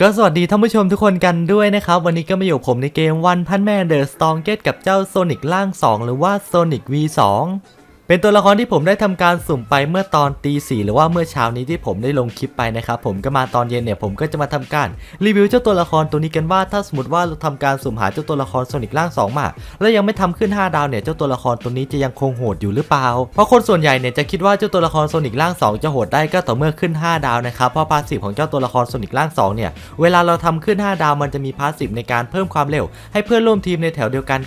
ก็สวัสดีท่านผู้ชมทุกคนกันด้วยนะครับ วันนี้ก็มาอยู่ผมในเกมวันพันแม่เดอะสตองเกตกับเจ้าโซนิกล่าง 2 หรือว่าโซนิก V2 เป็นตัวละครที่ผมได้ทำการสุ่มไปเมื่อตอนตีสี่หรือว่าเมื่อเช้านี้ที่ผมได้ลงคลิปไปนะครับผมก็มาตอนเย็นเนี่ยผมก็จะมาทำการรีวิวเจ้าตัวละครตัวนี้กันว่าถ้าสมมติว่าเราทำการสุ่มหาเจ้าตัวละครโซนิกล่าง2มาแล้วยังไม่ทำขึ้น 5 ดาวเนี่ยเจ้าตัวละครตัวนี้จะยังคงโหดอยู่หรือเปล่า เพราะคนส่วนใหญ่เนี่ยจะคิดว่าเจ้าตัวละครโซนิกล่าง 2 จะโหดได้ก็ต่อเมื่อขึ้น 5 ดาวนะครับเพราะพาสซีฟของเจ้าตัวละครโซนิกล่าง2เนี่ยเวลาเราทำขึ้น 5 ดาวมันจะมีพาสซีฟในการเพิ่มความเร็ว ให้เพื่อนร่วมทีมในแถวเดียวกัน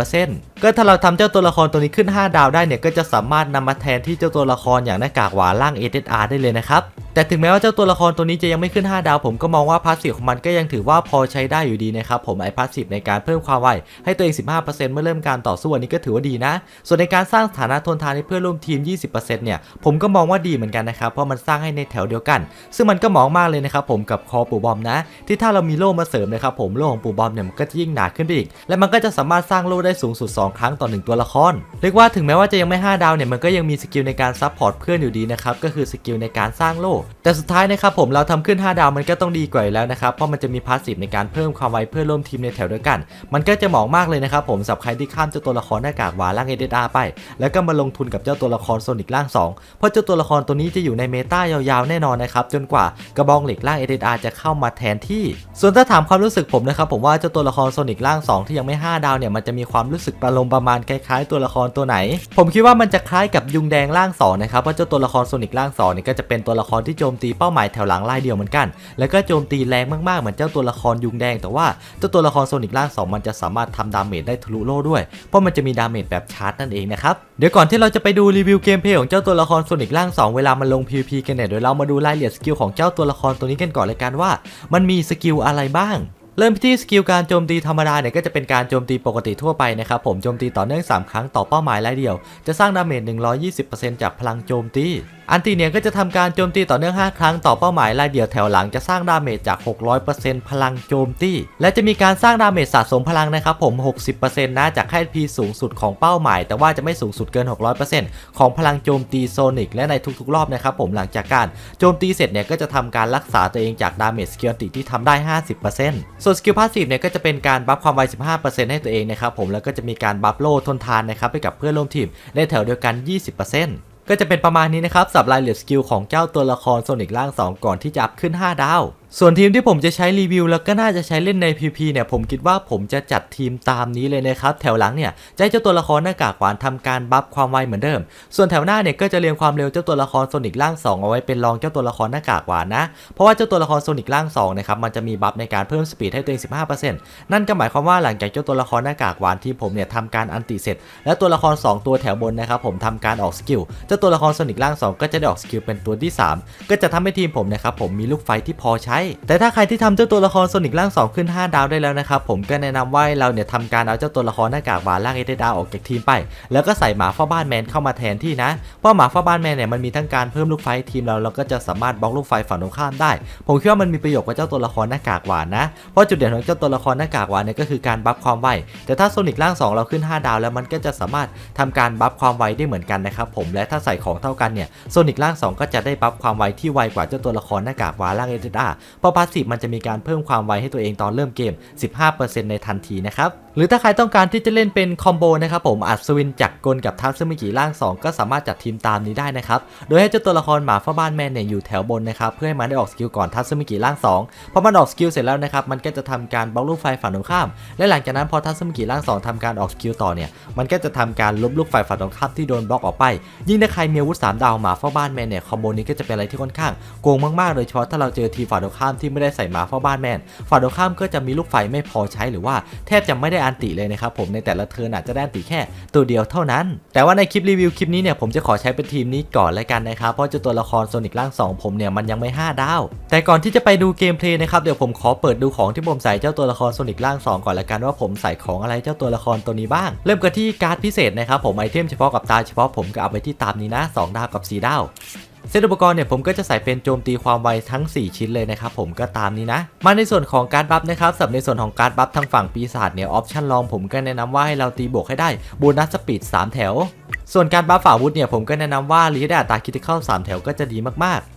90%ก็ถ้าเราทำเจ้าตัวละครตัวนี้ขึ้น 5 ดาวได้เนี่ยก็จะสามารถนำมาแทนที่เจ้าตัวละครอย่างหน้ากากหวานล่าง SSR ได้เลยนะครับ แต่ถึงแม้ว่าเจ้าตัวละครตัวนี้จะยังไม่ขึ้น 5 ดาว ผมก็มองว่าพาสซีฟของมันก็ยังถือว่าพอใช้ได้อยู่ดีนะครับผมไอพาสซีฟในการเพิ่มความไวให้ตัวเอง 15%เมื่อเริ่มการต่อสู้อันนี้ก็ถือว่าดีนะ ส่วนในการสร้างสถานะทนทานให้เพื่อนร่วมทีม 20%เนี่ยผมก็มองว่าดีเหมือนกันนะครับเพราะมันสร้างให้ในแถวเดียวกัน ซึ่งมันก็เหมองมากเลยนะครับผมกับคอปู่บอมนะ ที่ถ้าเรามีโล่มาเสริมนะครับผมโล่ของปู่บอมเนี่ยมันก็จะยิ่งหนาขึ้นไปอีก และมันก็จะสามารถสร้างโล่ได้สูงสุด 2 ครั้งต่อ 1 ตัวละครเรียกว่าถึงแม้ว่าจะยังไม่ 5 ดาวเนี่ยมันก็ยังมีสกิลในการซัพพอร์ตเพื่อนอยู่ดีนะครับก็คือสกิลในการสร้างโล่แต่สุดท้ายนะครับผมเราทำขึ้น 5 ดาวมันก็ต้องดีกว่าแล้วนะครับเพราะมันจะมีพาสซีฟในการเพิ่มความไวเพื่อร่วมทีมในแถวเดียวกัน มันก็จะเหมาะมากเลยนะครับผมสำหรับใครที่ข้ามเจ้าตัวละครหน้ากากหวานล่างเอเดอาไป แล้วก็มาลงทุนกับเจ้าตัวละครโซนิกล่าง 2 เพราะเจ้าตัวละครตัวนี้จะอยู่ในเมตายาวๆแน่นอนนะครับจนกว่ากระบองเหล็กล่างเอเดอาจะเข้ามาแทนที่ ส่วนถ้าถามความรู้สึกผมนะครับผมว่าเจ้าตัวละครโซนิกล่าง 2 ที่ยังไม่ 5 ดาวเนี่ยมันจะมีความรู้สึกประลมประมาณคล้ายๆ ตัวละครตัวไหน ผมคิดว่ามันจะคล้ายกับยุงแดงล่าง2นะครับเพราะเจ้าตัวละครโซนิกล่าง2เนี่ยก็จะเป็นตัวละครที่โจมตีเป้าหมายแถวหลังไล่เดียวเหมือนกัน แล้วก็โจมตีแรงมากๆ เหมือนเจ้าตัวละครยุงแดง แต่ว่าเจ้าตัวละครโซนิกล่าง 2 มันจะสามารถทำดาเมจได้ทะลุโล่ด้วย เพราะมันจะมีดาเมจแบบชาร์จนั่นเองนะครับ เดี๋ยวก่อนที่เราจะไปดูรีวิวเกมเพลย์ของเจ้าตัวละครโซนิกล่าง 2 เวลามันลง PVP กันเนี่ยเดี๋ยวเรามาดูรายละเอียดสกิลของเจ้าตัวละครตัวนี้กันก่อนเลยกันว่า มันมีสกิลอะไรบ้างเริ่มที่สกิลการโจมตีธรรมดาเนี่ยก็จะเป็นการโจมตีปกติทั่วไปนะครับผมโจมตีต่อเนื่อง 3 ครั้งต่อเป้าหมายรายเดียว จะสร้างดาเมจ 120%จากพลังโจมตีอันตีเนี่ยก็จะทำการโจมตีต่อเนื่อง 5 ครั้งต่อเป้าหมายรายเดียวแถวหลังจะสร้างดาเมจจาก 600%พลังโจมตี และจะมีการสร้างดาเมจสะสมพลังนะครับผม 60%นะจากค่า HP สูงสุดของเป้าหมาย แต่ว่าจะไม่สูงสุดเกิน 600%ของพลังโจมตีโซนิกและในทุกๆ รอบนะครับผมหลังจากการโจมตีเสร็จเนี่ยก็จะทำการรักษาตัวเองจากดาเมจสกิลติที่ทำได้ 50%ส่วนสกิลพาสซีฟเนี่ยก็จะเป็นการบัฟความไว 15%ให้ตัวเองนะครับผมแล้วก็จะมีการบัฟโล่ทนทานนะครับไปกับเพื่อนร่วมทีมในแถวเดียวกัน 20% ก็จะเป็นประมาณนี้นะครับสับรายละเอียดสกิลของเจ้าตัวละครโซนิกล่าง 2 ก่อนที่จะอัพขึ้น 5 ดาว ส่วนทีมที่ผมจะใช้รีวิวแล้วก็น่าจะใช้เล่นใน PP เนี่ยผมคิดว่าผมจะจัดทีมตามนี้เลยนะครับแถวหลังเนี่ยจะให้เจ้าตัวละครหน้ากากหวานทำการบัฟความไวเหมือนเดิม ส่วนแถวหน้าเนี่ยก็จะเรียงความเร็วเจ้าตัวละครโซนิกล่าง 2 เอาไว้เป็นรองเจ้าตัวละครหน้ากากหวานนะเพราะว่าเจ้าตัวละครโซนิกล่าง2นะครับมันจะมีบัฟในการเพิ่มสปีดให้ตัวเอง 15%นั่นก็หมายความว่าหลังจากเจ้าตัวละครหน้ากากหวานที่ผมเนี่ยทำการอันติเสร็จ และตัวละคร 2 ตัวแถวบนนะครับผมทำการออกสกิลเจ้าตัวละครโซนิกล่าง 2 ก็จะได้ออกสกิลเป็นตัวที่ 3 ก็จะทำให้ทีมผมนะครับผมมีลูกไฟที่พอใช้แต่ถ้าใครที่ทำเจ้าตัวละครโซนิกล่าง 2 ขึ้น 5 ดาวได้แล้วนะครับผมก็แนะนำว่าเราเนี่ยทำการเอาเจ้าตัวละครหน้ากากหวานล่างเอเดดาออกจากทีมไป แล้วก็ใส่หมาฝ้าบ้านแมนเข้ามาแทนที่นะเพราะหมาฝ้าบ้านแมนเนี่ยมันมีทั้งการเพิ่มลูกไฟให้ทีมเราแล้วก็จะสามารถบล็อกลูกไฟฝั่งตรงข้ามได้ ผมคิดว่ามันมีประโยชน์กับเจ้าตัวละครหน้ากากหวานนะเพราะจุดเด่นของเจ้าตัวละครหน้ากากหวานเนี่ยก็คือการบัฟความไวแต่ถ้าโซนิกล่าง 2 เราขึ้น 5 ดาว แล้วมันก็จะสามารถทำการบัฟความไวได้เหมือนกันนะครับผมและถ้าใส่ของเท่ากันเนี่ยโซนิกล่าง 2 ก็จะได้บัฟความไวที่ไวกว่าเจ้าตัวละครหน้ากากหวานล่างเอเดดาเพราะพาสซีฟมันจะมีการเพิ่มความไวให้ตัวเองตอนเริ่มเกม 15%ในทันทีนะครับ หรือถ้าใครต้องการที่จะเล่นเป็นคอมโบนะครับผมอัดสวินจากกลกับทัศมิกิล่าง 2 ก็สามารถจัดทีมตามนี้ได้นะครับ โดยให้เจ้าตัวละครหมาฟ้าบ้านแมนเนี่ยอยู่แถวบนนะครับเพื่อให้มันได้ออกสกิลก่อนทัศมิกิล่าง2พอมันออกสกิลเสร็จแล้วนะครับมันก็จะทำการบล็อกลูกไฟฝั่งตรงข้าม และหลังจากนั้นพอทัศมิกิล่าง 2ทำการออกสกิลต่อเนี่ยมันก็จะทำการลบลูกไฟฝั่งตรงข้ามที่โดนบล็อกออกไป ยิ่งถ้าใครมีอาวุธ3ดาวหมาฟ้าบ้านแมนเนี่ยคอมโบนี้ก็จะเป็นอะไรที่ค่อนข้างโกงมากๆโดยเฉพาะถ้าเราเจอทีมฝ่ายตรงข้ามที่ไม่ได้ใส่หมาฟ้าบ้านแมนฝ่ายตรงข้ามก็จะมีลูกไฟไม่พอใช้หรือว่าแทบจะไม่ได้อันติเลยนะครับผมในแต่ละเทิร์นอาจจะได้อันติแค่ตัวเดียวเท่านั้น แต่ว่าในคลิปรีวิวคลิปนี้เนี่ยผมจะขอใช้เป็นทีมนี้ก่อนแล้วกันนะครับเพราะเจ้าตัวละครโซนิกล่าง 2 ผมเนี่ยมันยังไม่ 5 ดาว แต่ก่อนที่จะไปดูเกมเพลย์นะครับเดี๋ยวผมขอเปิดดูของที่ผมใส่เจ้าตัวละครโซนิกล่าง 2 ก่อนละกันว่าผมใส่ของอะไรเจ้าตัวละครตัวนี้บ้าง เริ่มกันที่การ์ดพิเศษนะครับผมไอเทมเฉพาะกับตาเฉพาะผมก็เอาไปที่ตามนี้นะ 2 ดาวกับ 4 ดาว เซตอุปกรณ์เนี่ยผมก็จะใส่เป็นโจมตีความไวทั้ง 4 ชิ้นเลยนะครับผมก็ตามนี้นะ มาในส่วนของการบัฟนะครับสำหรับในส่วนของการบัฟทางฝั่งปีศาจเนี่ยออปชั่นลองผมก็แนะนำว่าให้เราตีบวกให้ได้โบนัสสปีด3 แถว ส่วนการบัฟฝ่าวุธเนี่ยผมก็แนะนำว่ารีดอัตราคิติเข้า3แถวก็จะดีมากๆ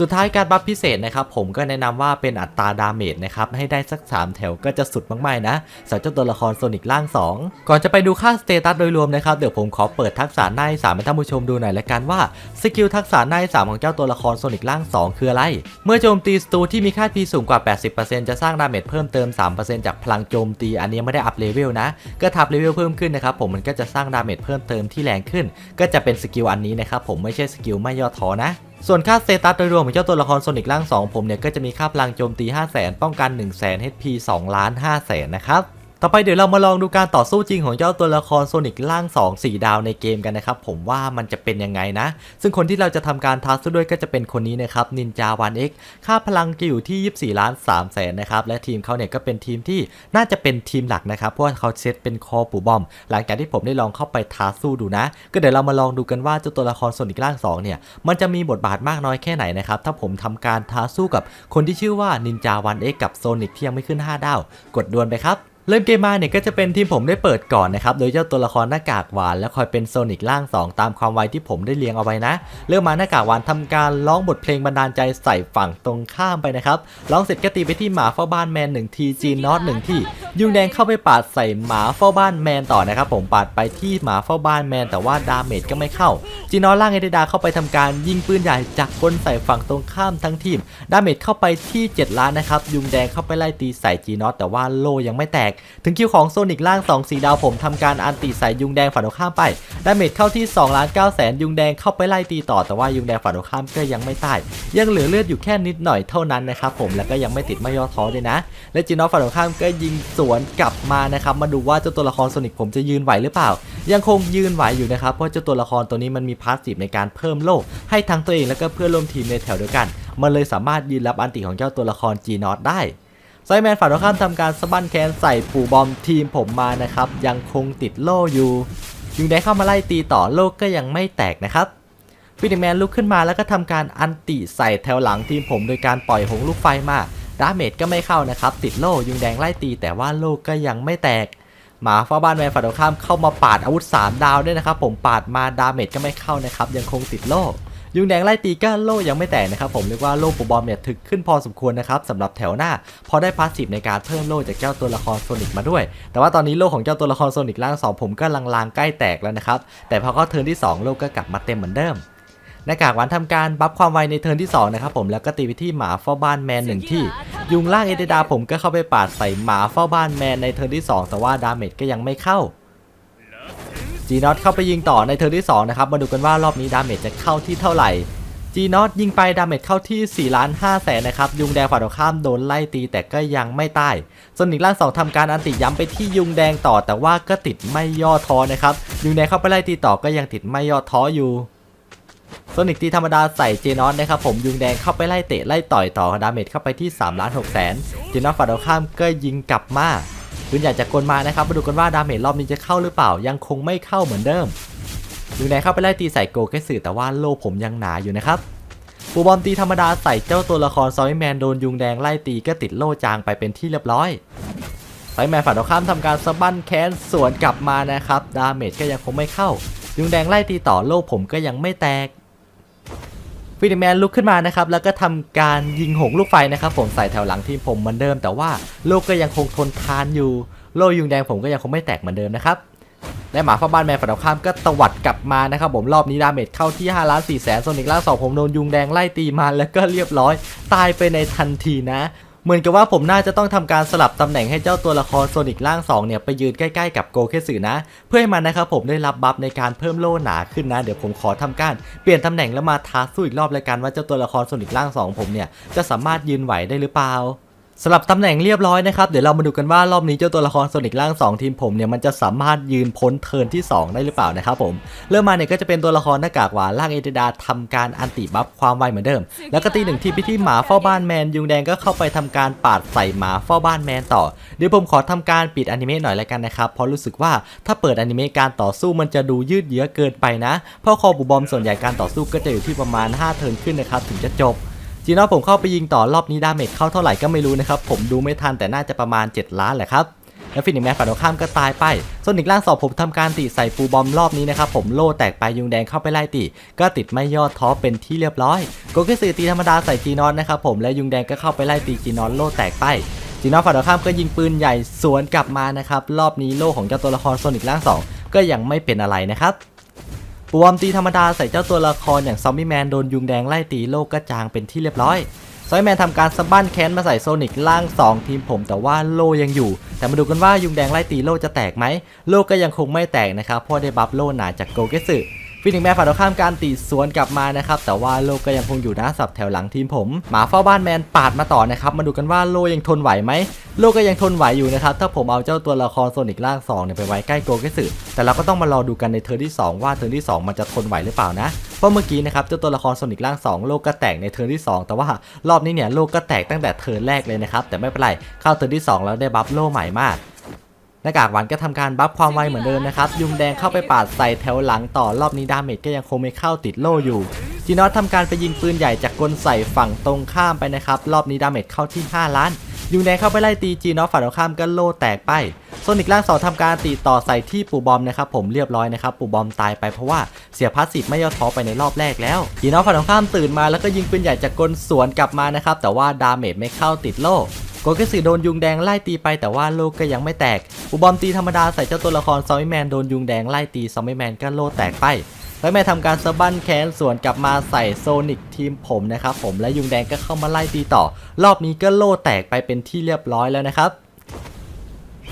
สุดท้ายการบัฟพิเศษนะครับผมก็แนะนำว่าเป็นอัตราดาเมจนะครับให้ได้สัก 3 แถวก็จะสุดมากๆนะสำหรับเจ้าตัวละครโซนิกล่าง 2 ก่อนจะไปดูค่าสเตตัสโดยรวมนะครับเดี๋ยวผมขอเปิดทักษะหน้าสามให้ท่านผู้ชมดูหน่อยละกันว่าสกิลทักษะหน้าสามของเจ้าตัวละครโซนิกล่าง 2 คืออะไร เมื่อโจมตีศัตรูที่มีค่า P สูงกว่า 80%จะสร้างดาเมจเพิ่มเติม 3%จากพลังโจมตี อันนี้ไม่ได้อัพเลเวลนะก็ทับเลเวลเพิ่มขึ้นนะครับผมมันก็จะสร้างดาเมจเพิ่มเติมที่แรงขึ้น ก็จะเป็นสกิลอันนี้นะครับผมไม่ใช่สกิลไม่ย่อท้อนะ ส่วนค่าสเตตัสโดยรวมของเจ้าตัวละครโซนิกร่าง 2 ผมเนี่ยก็จะมีค่าพลังโจมตี 5 0 0 0 0 0 ป้องกัน 1 0 0 0 0 0 HP 2 ล้าน 5 0 0 0 0 นะครับ ต่อไปเดี๋ยวเรามาลองดูการต่อสู้จริงของเจ้าตัวละครโซนิกล่าง 2 4 ดาวในเกมกันนะครับ ผมว่ามันจะเป็นยังไงนะ ซึ่งคนที่เราจะทำการท้าสู้ด้วยก็จะเป็นคนนี้นะครับนินจาวันเอ็กค่าพลังจะอยู่ที่ 24 ล้าน3แสนนะครับและทีมเขาเนี่ยก็เป็นทีมที่น่าจะเป็นทีมหลักนะครับเพราะว่าเขาเซตเป็นคอปูบอม หลังจากที่ผมได้ลองเข้าไปท้าสู้ดูนะ ก็เดี๋ยวเรามาลองดูกันว่าเจ้าตัวละครโซนิกล่าง 2 เนี่ยมันจะมีบทบาทมากน้อยแค่ไหนนะครับถ้าผมทำการท้าสู้กับคนที่ชื่อว่านินจาวันเอ็กกับโซนิกที่ยังไม่ขึ้น 5 ดาว กดดวลไปครับ เริ่มเกมมาเนี่ยก็จะเป็นทีมผมได้เปิดก่อนนะครับ โดยเจ้าตัวละครหน้ากากหวาน และคอยเป็นโซนิกล่าง 2 ตามความไวที่ผมได้เรียงเอาไว้นะ เริ่มมาหน้ากากหวานทำการร้องบทเพลงบันดาลใจใส่ฝั่งตรงข้ามไปนะครับ ร้องเสร็จก็ตีไปที่หมาเฝ้าบ้านแมน1ทีจีนอตหนึ่งที่ ยุงแดงเข้าไปปาดใส่หมาเฝ้าบ้านแมนต่อนะครับ ผมปาดไปที่หมาเฝ้าบ้านแมนแต่ว่าดาเมจก็ไม่เข้า จีนอตล่างเอเดดาเข้าไปทำการยิงปืนใหญ่จากกลใส่ฝั่งตรงข้ามทั้งทีม ดาเมจเข้าไปที่ 7 ล้านนะครับ ยุงแดงเข้าไปไล่ตีใส่จีนอตแต่ว่าโลยังไม่แตกถึงคิวของโซนิกล่าง2 4ดาวผมทำการอันตีใส่ยุงแดงฝั่งตรงข้ามไปดาเมจเข้าที่2ล้าน9แสนยุงแดงเข้าไปไล่ตีต่อแต่ว่ายุงแดงฝั่งตรงข้ามก็ยังไม่ตาย ยังเหลือเลือดอยู่แค่นิดหน่อยเท่านั้นนะครับผมแล้วก็ยังไม่ติดไม่ย่อท้อด้วยนะ และจีนอตฝั่งตรงข้ามก็ยิงสวนกลับมานะครับมาดูว่าเจ้าตัวละครโซนิกผมจะยืนไหวหรือเปล่า ยังคงยืนไหวอยู่นะครับเพราะเจ้าตัวละครตัวนี้มันมีพาสซีฟในการเพิ่มโลกให้ทั้งตัวเองแล้วก็เพื่อนร่วมทีมในแถวเดียวกัน มันเลยสามารถยืนรับอันติของเจ้าตัวละครจีนอตได้ ไซแมนฝ่ายตรงข้ามทำการสะบั้นแคนใส่ปู่บอมทีมผมมานะครับ ยังคงติดโล่อยู่ยุงแดงเข้ามาไล่ตีต่อโลกก็ยังไม่แตกนะครับฟินิแมนลุกขึ้นมาแล้วก็ทำการอันติใส่แถวหลังทีมผมโดยการปล่อยหงลูกไฟมาดาเมจก็ไม่เข้านะครับ ติดโล่ยุงแดงไล่ตีแต่ว่าโลกก็ยังไม่แตก หมาเฝ้าบ้านแมนฝ่ายตรงข้ามเข้ามาปาดอาวุธ 3 ดาวด้วยนะครับ ผมปาดมาดาเมจก็ไม่เข้านะครับ ยังคงติดโล่ ยุงแดงไล่ตีก็โล่ยังไม่แตกนะครับผมเรียกว่าโล่ปูบอมเนี่ยถึกขึ้นพอสมควรนะครับสำหรับแถวหน้า พอได้พาสซีฟในการเพิ่มโล่จากเจ้าตัวละครโซนิกมาด้วย แต่ว่าตอนนี้โล่ของเจ้าตัวละครโซนิกล่างสองผมก็ลางๆใกล้แตกแล้วนะครับแต่พอเข้าเทิร์นที่ 2 โล่ก็กลับมาเต็มเหมือนเดิมหน้ากากหวานทำการบัฟความไวในเทิร์นที่2นะครับผมแล้วก็ตีไปที่หมาเฝ้าบ้านแมนหนึ่งที่ ยุงล่างเอเดดาผมก็เข้าไปปาดใส่หมาเฝ้าบ้านแมนในเทิร์นที่ 2 แต่ว่าดาเมจก็ยังไม่เข้า จีนอตเข้าไปยิงต่อในเทิร์นที่2นะครับมาดูกันว่ารอบนี้ดาเมจจะเข้าที่เท่าไหร่จีนอตยิงไปดาเมจเข้าที่4ล้าน5แสนนะครับยุงแดงฝ่ายตรงข้ามโดนไล่ตีแต่ก็ยังไม่ตายส่วนอีกล่างสองทำการอันติย้ำไปที่ยุงแดงต่อ แต่ว่าก็ติดไม่ย่อท้อนะครับยุงแดงเข้าไปไล่ตีต่อก็ยังติดไม่ย่อท้ออยู่โซนิกตีธรรมดาใส่เจนอสนะครับผมยุงแดงเข้าไปไล่เตะไล่ต่อยต่อดาเมจเข้าไปที่3ล้าน6แสนเจนอสฝ่ายตรงข้ามก็ยิงกลับมา ปืนใหญ่จากกลมานะครับมาดูกันว่าดาเมจรอบนี้จะเข้าหรือเปล่ายังคงไม่เข้าเหมือนเดิมยุงแดงเข้าไปไล่ตีใส่โกเกสึแต่ว่าโลผมยังหนาอยู่นะครับปูบอมตีธรรมดาใส่เจ้าตัวละครซอยแมนโดนยุงแดงไล่ตีก็ติดโล่จางไปเป็นที่เรียบร้อยไซแมนฝ่ายตรงข้ามทำการสะบั้นแค้นสวนกลับมานะครับ ดาเมจก็ยังคงไม่เข้า ยุงแดงไล่ตีต่อโล่ผมก็ยังไม่แตก ฟินิแมนลุกขึ้นมานะครับแล้วก็ทำการยิงหงลูกไฟนะครับผมใส่แถวหลังทีมผมเหมือนเดิม แต่ว่าโลกก็ยังคงทนทานอยู่ โลยุงแดงผมก็ยังคงไม่แตกเหมือนเดิมนะครับและหมาฟ้าบ้านแมนฝั่งตรงข้ามก็ตวัดกลับมานะครับผมรอบนี้ดาเมจเข้าที่5ล้าน4แสนโซนิกล่างสองผมโดนยุงแดงไล่ตีมาแล้วก็เรียบร้อย ตายไปในทันทีนะ เหมือนกับว่าผมน่าจะต้องทำการสลับตำแหน่งให้เจ้าตัวละครโซนิกร่าง2เนี่ยไปยืนใกล้ๆกับโกเคสึนะ เพื่อให้มันนะครับผมได้รับบัฟในการเพิ่มโล่หนาขึ้นนะ เดี๋ยวผมขอทำการเปลี่ยนตำแหน่งแล้วมาท้าสู้อีกรอบเลยกันว่าเจ้าตัวละครโซนิกร่าง2ผมเนี่ยจะสามารถยืนไหวได้หรือเปล่า สลับตำแหน่งเรียบร้อยนะครับ เดี๋ยวเรามาดูกันว่ารอบนี้เจ้าตัวละครโซนิกล่าง 2 ทีมผมเนี่ยมันจะสามารถยืนพ้นเทิร์นที่ 2 ได้หรือเปล่านะครับผม เริ่มมาเนี่ยก็จะเป็นตัวละครหน้ากากหวานล่างเอเดดาทำการอันติบัฟความไวเหมือนเดิม แล้วก็ตีหนึ่งทีไปที่หมาเฝ้าบ้านแมนยุงแดงก็เข้าไปทำการปาดใส่หมาเฝ้าบ้านแมนต่อ เดี๋ยวผมขอทำการปิดอนิเมะหน่อยแล้วกันนะครับเพราะรู้สึกว่าถ้าเปิดอนิเมะการต่อสู้มันจะดูยืดเยื้อเกินไปนะเพราะคอบูบอมส่วนใหญ่การต่อสู้ก็จะอยู่ที่ประมาณ 5 เทิร์นขึ้นนะครับถึงจะจบ จีนอสผมเข้าไปยิงต่อรอบนี้ดาเมจเข้าเท่าไหร่ก็ไม่รู้นะครับ ผมดูไม่ทันแต่น่าจะประมาณ 7 ล้านแหละครับแล้วฟินิกแมนฝั่งตรงข้ามก็ตายไปโซนิกล่างสองผมทำการติใส่ปูบอมรอบนี้นะครับผมโล่แตกไปยุงแดงเข้าไปไล่ตีก็ติดไม่ยอดท้อเป็นที่เรียบร้อยโกเกสึตีธรรมดาใส่จีนอนนะครับผมและยุงแดงก็เข้าไปไล่ตีจีนอนโล่แตกไปจีนอนฝั่งตรงข้ามก็ยิงปืนใหญ่สวนกลับมานะครับรอบนี้โล่ของเจ้าตัวละครโซนิกล่างสองก็ยังไม่เป็นอะไรนะครับ ปูบอมตีธรรมดาใส่เจ้าตัวละครอย่างซอมบี้แมนโดนยุงแดงไล่ตีโล่ก็จางเป็นที่เรียบร้อยซอยแมนทำการสะบั้นแค้นมาใส่โซนิกล่าง 2 ทีมผมแต่ว่าโลยังอยู่ แต่มาดูกันว่ายุงแดงไล่ตีโลจะแตกไหม โลก็ยังคงไม่แตกนะครับเพราะได้บัฟโลหนาจากโกเกสึฟินิกแมนฝ่ายตรงข้ามการตีสวนกลับมานะครับแต่ว่าโลก็ยังคงอยู่หน้าสับแถวหลังทีมผม หมาเฝ้าบ้านแมนปาดมาต่อนะครับมาดูกันว่าโลยังทนไหวไหม โลก็ยังทนไหวอยู่นะครับถ้าผมเอาเจ้าตัวละครโซนิกล่าง2เนี่ยไปไว้ใกล้โกเกสึแต่เราก็ต้องมารอดูกันในเทอร์นที่ 2 ว่าเทอร์นที่ 2 มันจะทนไหวหรือเปล่านะเพราะเมื่อกี้นะครับเจ้าตัวละครโซนิกล่าง 2 โลกก็แตกในเทิร์นที่ 2 แต่ว่ารอบนี้เนี่ยโลกก็แตกตั้งแต่เทิร์นแรกเลยนะครับแต่ไม่เป็นไรเข้าเทิร์นที่ 2 แล้วได้บัฟโลใหม่มากหน้ากากหวานก็ทำการบัฟความไวเหมือนเดิมนะครับ ยุงแดงเข้าไปปาดใส่แถวหลังต่อรอบนี้ดาเมจก็ยังคงไม่เข้าติดโลอยู่จีนอสทำการไปยิงปืนใหญ่จากกลใส่ฝั่งตรงข้ามไปนะครับ รอบนี้ดาเมจเข้าที่ 5 ล้าน ยุงแดงเข้าไปไล่ตีจีนอสฝั่งตรงข้ามก็โลแตกไปโซนิกล่างสองทำการตีต่อใส่ที่ปู่บอมนะครับผมเรียบร้อยนะครับปู่บอมตายไปเพราะว่าเสียพาสซีฟไม่ย่อท้อไปในรอบแรกแล้วจีนอสฝั่งตรงข้ามตื่นมาแล้วก็ยิงปืนใหญ่จากกลสวนกลับมานะครับแต่ว่าดาเมจไม่เข้าติดโลโกเกสึโดนยุงแดงไล่ตีไปแต่ว่าโลก็ยังไม่แตกปูบอมตีธรรมดาใส่เจ้าตัวละครซอมบี้แมนโดนยุงแดงไล่ตีซอมบี้แมนก็โลแตกไป แล้วแม่ทำการสะบั้นแขนส่วนกลับมาใส่โซนิกทีมผมนะครับผมและยุงแดงก็เข้ามาไล่ตีต่อ รอบนี้ก็โล่แตกไปเป็นที่เรียบร้อยแล้วนะครับ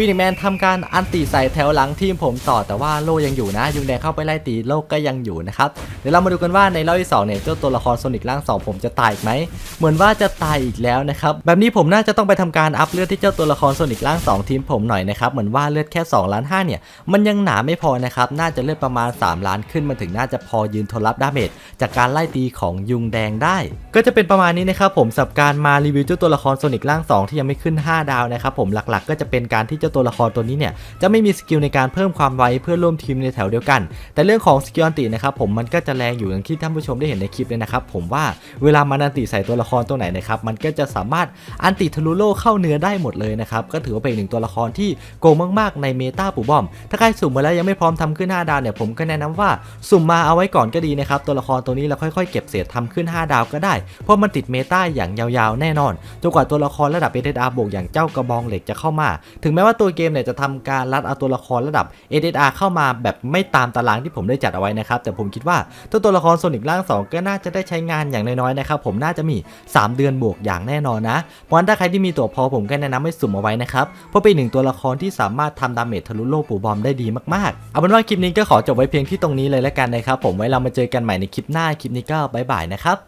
ฟินิกแมนทำการอันตีใส่แถวหลังทีมผมต่อแต่ว่าโลยังอยู่นะ ยุงแดงเข้าไปไล่ตีโล่ก็ยังอยู่นะครับเดี๋ยวเรามาดูกันว่าในรอบที่สองเนี่ยเจ้าตัวละครโซนิกล่างสองผมจะตายอีกไหมเหมือนว่าจะตายอีกแล้วนะครับแบบนี้ผมน่าจะต้องไปทำการอัพเลือดที่เจ้าตัวละครโซนิกล่างสองทีมผมหน่อยนะครับเหมือนว่าเลือดแค่2ล้าน5เนี่ยมันยังหนาไม่พอนะครับน่าจะเลือดประมาณ 3 ล้านขึ้นมาถึงน่าจะพอยืนทนรับดาเมจจากการไล่ตีของยุงแดงได้ ก็จะเป็นประมาณนี้นะครับผมสำหรับการมารีวิวเจ้าตัวละครโซนิกล่าง 2 ที่ยังไม่ขึ้น 5 ดาวนะครับผมหลักๆ ก็จะเป็นการที่เจ้าตัวละครตัวนี้เนี่ยจะไม่มีสกิลในการเพิ่มความไวเพื่อร่วมทีมในแถวเดียวกัน แต่เรื่องของสกิลอันตินะครับผมมันก็จะแรงอยู่อย่างที่ท่านผู้ชมได้เห็นในคลิปเลยนะครับผมว่าเวลามันอันติใส่ตัวละครตัวไหนนะครับมันก็จะสามารถอันติทะลุโลเข้าเนื้อได้หมดเลยนะครับก็ถือว่าเป็นหนึ่งตัวละครที่โกงมากๆในเมตาปูบอม ถ้าใครสุ่มมาแล้วยังไม่พร้อมทำขึ้น5ดาวเนี่ยผมก็แนะนำว่าสุ่มมาเอาไว้ก่อนก็ดีนะครับตัวละครตัวนี้แล้วค่อยๆ เก็บเศษทำขึ้น 5 ดาวก็ได้ เพราะมันติดเมตาอย่างยาวๆ แน่นอนจนกว่าตัวละครระดับเอเดอาบวกอย่างเจ้ากระบองเหล็กจะเข้ามา ถึงแม้ว่าตัวเกมเนี่ยจะทำการรัดเอาตัวละครระดับเอเดอาร์เข้ามาแบบไม่ตามตารางที่ผมได้จัดเอาไว้นะครับ แต่ผมคิดว่าตัวตัวละครโซนิกล่าง 2 ก็น่าจะได้ใช้งานอย่างน้อยๆนะครับผมน่าจะมี 3 เดือนบวกอย่างแน่นอนนะ เพราะฉะนั้นถ้าใครที่มีตัวพอผมก็แนะนำให้สุ่มเอาไว้นะครับ เพราะเป็นหนึ่งตัวละครที่สามารถทำดาเมจทะลุโลกปูบอมได้ดีมากๆ เอาเป็นว่าคลิปนี้ก็ขอจบไว้เพียงที่ตรงนี้เลยแล้วกันนะครับผมไว้เรามาเจอกันใหม่ในคลิปหน้าคลิปนี้ก็บายบายนะครับ